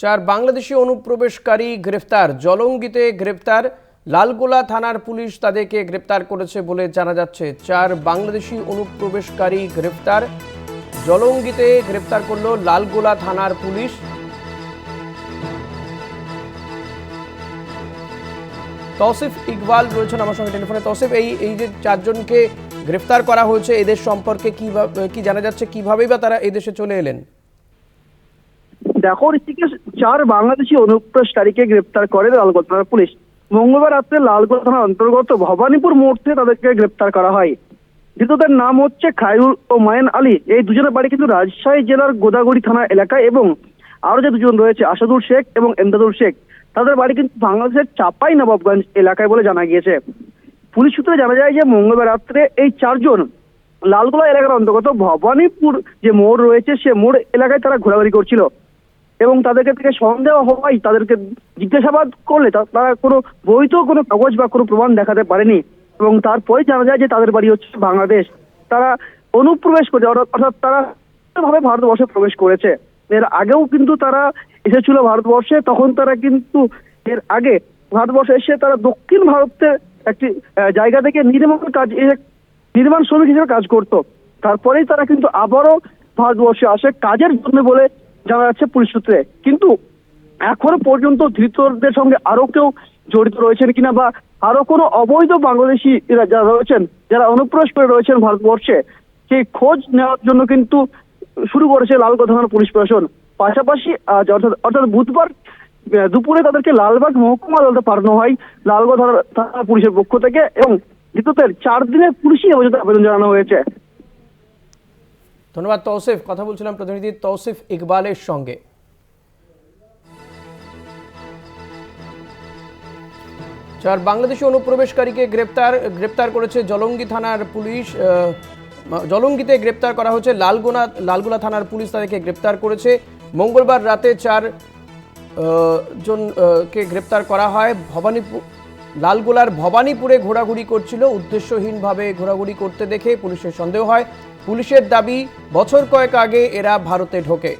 চার বাংলাদেশি অনুপ্রবেশকারী গ্রেফতার। জলঙ্গিতে গ্রেফতার। লালগোলা থানার পুলিশ তাদেরকে গ্রেপ্তার করেছে বলে জানা যাচ্ছে। চার বাংলাদেশি অনুপ্রবেশকারী গ্রেফতার। জলঙ্গিতে গ্রেপ্তার করল লালগোলা থানার পুলিশ। তৌসিফ ইকবাল রয়েছেন আমার সঙ্গে টেলিফোনে। তৌসিফ, এই এই যে চারজনকে গ্রেফতার করা হয়েছে, এদের সম্পর্কে কি জানা যাচ্ছে? কিভাবেই বা তারা এদেশে চলে এলেন? দেখো ঋষিকেশ চার বাংলাদেশি অনুপ্রবেশকারীকে গ্রেপ্তার করে লালগোলা থানার পুলিশ। মঙ্গলবার রাত্রে লালগোলা থানার অন্তর্গত ভবানীপুর মোড় থেকে তাদেরকে গ্রেপ্তার করা হয়। ধৃতদের নাম হচ্ছে খায়রুল ও মায়েন আলী। এই দুজনের বাড়ি কিন্তু রাজশাহী জেলার গোদাগুড়ি থানা এলাকায় এবং আরও যে দুজন রয়েছে, আসাদুল শেখ এবং এমদাদুল শেখ, তাদের বাড়ি কিন্তু বাংলাদেশের চাপাই নবাবগঞ্জ এলাকায় বলে জানা গিয়েছে। পুলিশ সূত্রে জানা যায় যে মঙ্গলবার রাত্রে এই চারজন লালগোলা এলাকার অন্তর্গত ভবানীপুর যে মোড় রয়েছে, সে মোড় এলাকায় তারা ঘোরাঘুরি করছিল। এবং তাদেরকে থেকে সন্দেহ হওয়ায় তাদেরকে জিজ্ঞাসাবাদ করলে তারা কোনো বৈধ কোনো কাগজ বা কোনো প্রমাণ দেখাতে পারেনি। এবং তারপরে জানা যায় যে তাদের বাড়ি হচ্ছে বাংলাদেশ। তারা অনুপ্রবেশ করেছে অর্থাৎ তারা ভাবে ভারতবর্ষে প্রবেশ করেছে। এর আগেও কিন্তু তারা এসেছিল ভারতবর্ষে, তখন তারা কিন্তু এর আগে ভারতবর্ষে এসে তারা দক্ষিণ ভারতের একটি জায়গা থেকে নির্মাণ কাজ নির্মাণ শ্রমিক হিসেবে কাজ করত। তারপরেই তারা কিন্তু আবারও ভারতবর্ষে আসে কাজের জন্য বলে জানা যাচ্ছে পুলিশ সূত্রে। কিন্তু এখনও পর্যন্ত ধৃতদের সঙ্গে আরও কেউ জড়িত রয়েছেন কিনা বা আরও কোনো অবৈধ বাংলাদেশি যারা রয়েছেন, যারা অনুপ্রবেশ করে রয়েছেন ভারতবর্ষে, সেই খোঁজ নেওয়ার জন্য কিন্তু শুরু করেছে লালগোলা থানার পুলিশ প্রশাসন। পাশাপাশি আজ অর্থাৎ অর্থাৎ বুধবার দুপুরে তাদেরকে লালবাগ মহকুমা আদালতে পাঠানো হয় থানার থানা পুলিশের পক্ষ থেকে এবং ধৃতদের চার দিনের পুলিশি হেফাজতে আবেদন জানানো হয়েছে। ধন্যবাদ তৌসিফ। কথা বলছিলাম প্রতিনিধি তৌসিফ ইকবালের সঙ্গে। চার বাংলাদেশি অনুপ্রবেশকারীকে গ্রেপ্তার গ্রেপ্তার করেছে জলঙ্গি থানার পুলিশ জলঙ্গিতে গ্রেপ্তার করা হয়েছে লালগোনা, লালগোলা থানার পুলিশ তাদেরকে গ্রেপ্তার করেছে। মঙ্গলবার রাতে চার জন কে গ্রেপ্তার করা হয়। ভবানীপুর লালগোলার ভবানীপুরে ঘোরাঘুরি করছিল। উদ্দেশ্যহীনভাবে ঘোরাঘুরি করতে দেখে পুলিশের সন্দেহ হয়। পুলিশের দাবি বছর কয়েক আগে এরা ভারতে ঢোকে।